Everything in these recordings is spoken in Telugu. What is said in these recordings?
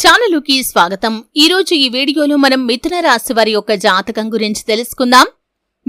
ఛానలుకి స్వాగతం. ఈ రోజు ఈ వీడియోలో మనం మిథున రాశి వారి యొక్క జాతకం గురించి తెలుసుకుందాం.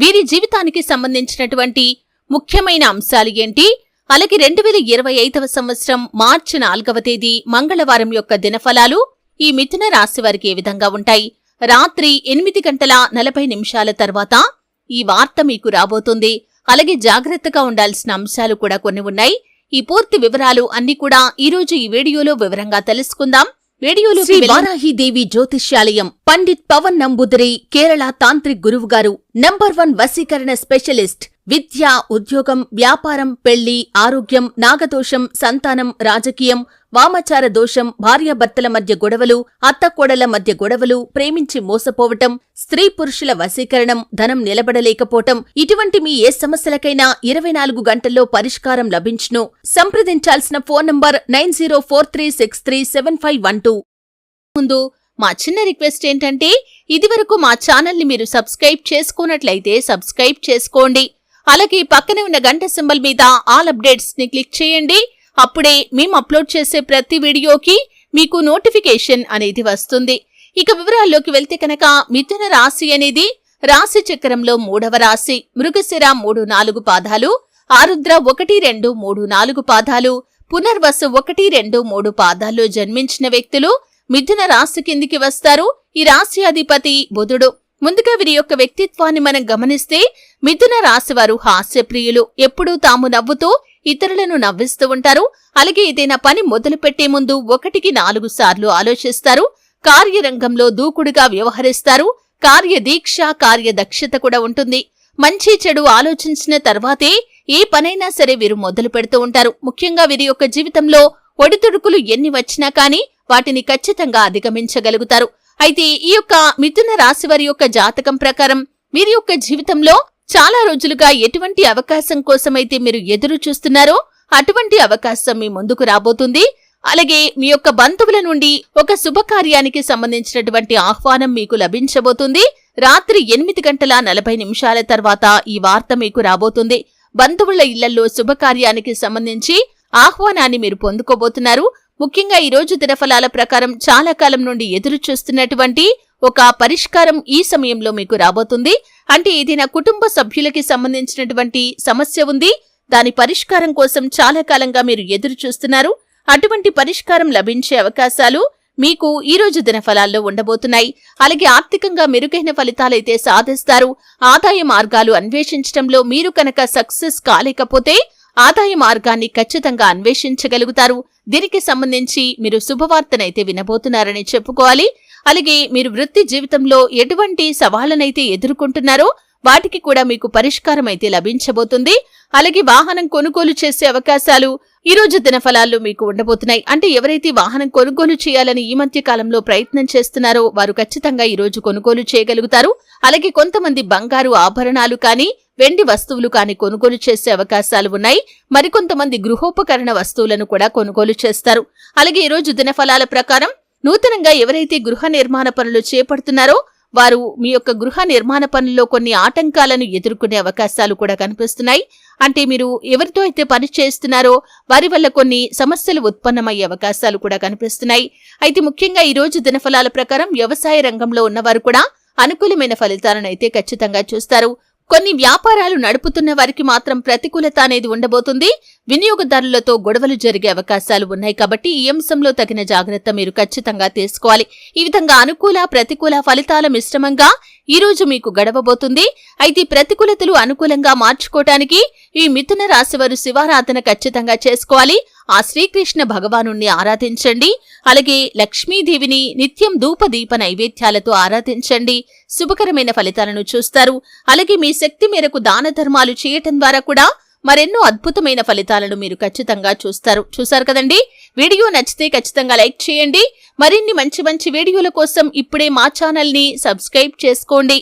వీరి జీవితానికి సంబంధించినటువంటి ముఖ్యమైన అంశాలు ఏంటి? అలాగే రెండు వేల ఇరవై ఐదవ సంవత్సరం మార్చి నాలుగవ తేదీ మంగళవారం యొక్క దినఫలాలు ఈ మిథున రాశి వారికి ఏ విధంగా ఉంటాయి? రాత్రి ఎనిమిది గంటల నలభై నిమిషాల తర్వాత ఈ వార్త మీకు రాబోతుంది. అలాగే జాగ్రత్తగా ఉండాల్సిన అంశాలు కూడా కొన్ని ఉన్నాయి. ఈ పూర్తి వివరాలు అన్ని కూడా ఈ రోజు ఈ వీడియోలో వివరంగా తెలుసుకుందాం. వీడియోలో శ్రీ వారాహిదేవి జ్యోతిష్యాలయం పండిత్ పవన్ నంబుదరి కేరళ తాంత్రిక్ గురువు గారు నంబర్ వన్ వశీకరణ స్పెషలిస్ట్. విద్య ఉద్యోగం వ్యాపారం పెళ్ళి ఆరోగ్యం నాగదోషం సంతానం రాజకీయం వామచార దోషం భార్యాభర్తల మధ్య గొడవలు అత్తకోడల మధ్య గొడవలు ప్రేమించి మోసపోవటం స్త్రీ పురుషుల వశీకరణం ధనం నిలబడలేకపోవటం ఇటువంటి మీ ఏ సమస్యలకైనా ఇరవై నాలుగు గంటల్లో పరిష్కారం లభించును. సంప్రదించాల్సిన phone number nine zero four three six three seven five one two. ముందు మా చిన్న రిక్వెస్ట్ ఏంటంటే ఇదివరకు మా ఛానల్ని మీరు సబ్స్క్రైబ్ చేసుకున్నట్లయితే సబ్స్క్రైబ్ చేసుకోండి. అలాగే పక్కనే ఉన్న గంట సింబల్ మీద ఆల్ అప్డేట్స్ని క్లిక్ చేయండి. అప్పుడే మేము అప్లోడ్ చేసే ప్రతి వీడియోకి మీకు నోటిఫికేషన్ అనేది వస్తుంది. ఇక వివరాల్లోకి వెళ్తే కనుక మిథున రాశి అనేది రాశి చక్రంలో మూడవ రాశి. మృగశిర మూడు నాలుగు పాదాలు ఆరుద్ర ఒకటి రెండు మూడు నాలుగు పాదాలు పునర్వసు ఒకటి రెండు మూడు పాదాల్లో జన్మించిన వ్యక్తులు మిథున రాశి కిందికి వస్తారు. ఈ రాశి అధిపతి బుధుడు. ముందుగా వీరి యొక్క వ్యక్తిత్వాన్ని మనం గమనిస్తే మిథున రాశివారు హాస్యప్రియులు. ఎప్పుడూ తాము నవ్వుతూ ఇతరులను నవ్విస్తూ ఉంటారు. అలాగే ఏదైనా పని మొదలుపెట్టే ముందు ఒకటికి నాలుగు సార్లు ఆలోచిస్తారు. కార్యరంగంలో దూకుడుగా వ్యవహరిస్తారు. కార్యదీక్ష కార్యదక్షత కూడా ఉంటుంది. మంచి చెడు ఆలోచించిన తర్వాతే ఏ పనైనా సరే వీరు మొదలు పెడుతూ ఉంటారు. ముఖ్యంగా వీరి యొక్క జీవితంలో ఒడిదుడుకులు ఎన్ని వచ్చినా కానీ వాటిని ఖచ్చితంగా అధిగమించగలుగుతారు. అయితే ఈ యొక్క మిథున రాశి వారి యొక్క జాతకం ప్రకారం వీరి యొక్క జీవితంలో చాలా రోజులుగా ఎటువంటి అవకాశం కోసమైతే మీరు ఎదురు చూస్తున్నారో అటువంటి అవకాశం మీ ముందుకు రాబోతుంది. అలాగే మీ యొక్క బంధువుల నుండి ఒక శుభకార్యానికి సంబంధించినటువంటి ఆహ్వానం మీకు లభించబోతుంది. రాత్రి ఎనిమిది గంటల నలభై నిమిషాల తర్వాత ఈ వార్త మీకు రాబోతుంది. బంధువుల ఇళ్ళలో శుభకార్యానికి సంబంధించి ఆహ్వానాన్ని మీరు పొందుకోబోతున్నారు. ముఖ్యంగా ఈ రోజు దినఫలాల ప్రకారం చాలా కాలం నుండి ఎదురు చూస్తున్నటువంటి ఒక పరిష్కారం ఈ సమయంలో మీకు రాబోతుంది. అంటే ఏదైనా కుటుంబ సభ్యులకి సంబంధించినటువంటి సమస్య ఉంది దాని పరిష్కారం కోసం చాలా కాలంగా మీరు ఎదురు చూస్తున్నారు అటువంటి పరిష్కారం లభించే అవకాశాలు మీకు ఈ రోజు దినఫలాల్లో ఉండబోతున్నాయి. అలాగే ఆర్థికంగా మెరుగైన ఫలితాలైతే సాధిస్తారు. ఆదాయ మార్గాలు అన్వేషించడంలో మీరు కనుక సక్సెస్ కాలేకపోతే ఆదాయ మార్గాన్ని ఖచ్చితంగా అన్వేషించగలుగుతారు. దీనికి సంబంధించి మీరు శుభవార్తనైతే వినబోతున్నారని చెప్పుకోవాలి. అలాగే మీరు వృత్తి జీవితంలో ఎటువంటి సవాళ్ళనైతే ఎదుర్కొంటున్నారో వాటికి కూడా మీకు పరిష్కారం అయితే లభించబోతుంది. అలాగే వాహనం కొనుగోలు చేసే అవకాశాలు ఈ రోజు దినఫలాల్లో మీకు ఉండబోతున్నాయి. అంటే ఎవరైతే వాహనం కొనుగోలు చేయాలని ఈ మధ్య కాలంలో ప్రయత్నం చేస్తున్నారో వారు ఖచ్చితంగా ఈ రోజు కొనుగోలు చేయగలుగుతారు. అలాగే కొంతమంది బంగారు ఆభరణాలు కానీ వెండి వస్తువులు కాని కొనుగోలు చేసే అవకాశాలు ఉన్నాయి. మరికొంతమంది గృహోపకరణ వస్తువులను కూడా కొనుగోలు చేస్తారు. అలాగే ఈ రోజు దినఫలాల ప్రకారం నూతనంగా ఎవరైతే గృహ నిర్మాణ పనులు చేపడుతున్నారో వారు మీ యొక్క గృహ నిర్మాణ పనుల్లో కొన్ని ఆటంకాలను ఎదుర్కొనే అవకాశాలు కూడా కనిపిస్తున్నాయి. అంటే మీరు ఎవరితో అయితే పని చేస్తున్నారో వారి వల్ల కొన్ని సమస్యలు ఉత్పన్నమయ్యే అవకాశాలు కూడా కనిపిస్తున్నాయి. అయితే ముఖ్యంగా ఈ రోజు దినఫలాల ప్రకారం వ్యవసాయ రంగంలో ఉన్నవారు కూడా అనుకూలమైన ఫలితాలను అయితే ఖచ్చితంగా చూస్తారు. కొన్ని వ్యాపారాలు నడుపుతున్న వారికి మాత్రం ప్రతికూలత అనేది ఉండబోతుంది. వినియోగదారులతో గొడవలు జరిగే అవకాశాలు ఉన్నాయి కాబట్టి ఈ అంశంలో తగిన జాగ్రత్త మీరు ఖచ్చితంగా తీసుకోవాలి. ఈ విధంగా అనుకూల ప్రతికూల ఫలితాల మిశ్రమంగా ఈ రోజు మీకు గడవబోతుంది. అయితే ప్రతికూలతలు అనుకూలంగా మార్చుకోవటానికి ఈ మిథున రాశివారు శివారాధన ఖచ్చితంగా చేసుకోవాలి. ఆ శ్రీకృష్ణ భగవాను ఆరాధించండి. అలాగే లక్ష్మీదేవిని నిత్యం ధూపదీప నైవేద్యాలతో ఆరాధించండి. శుభకరమైన ఫలితాలను చూస్తారు. అలాగే మీ శక్తి మేరకు దాన ధర్మాలు చేయటం ద్వారా కూడా మరెన్నో అద్భుతమైన ఫలితాలను మీరు ఖచ్చితంగా చూస్తారు. చూసారు కదండి? వీడియో నచ్చితే ఖచ్చితంగా లైక్ చేయండి. మరిన్ని మంచి మంచి వీడియోల కోసం ఇప్పుడే మా ఛానల్ని సబ్స్క్రైబ్ చేసుకోండి.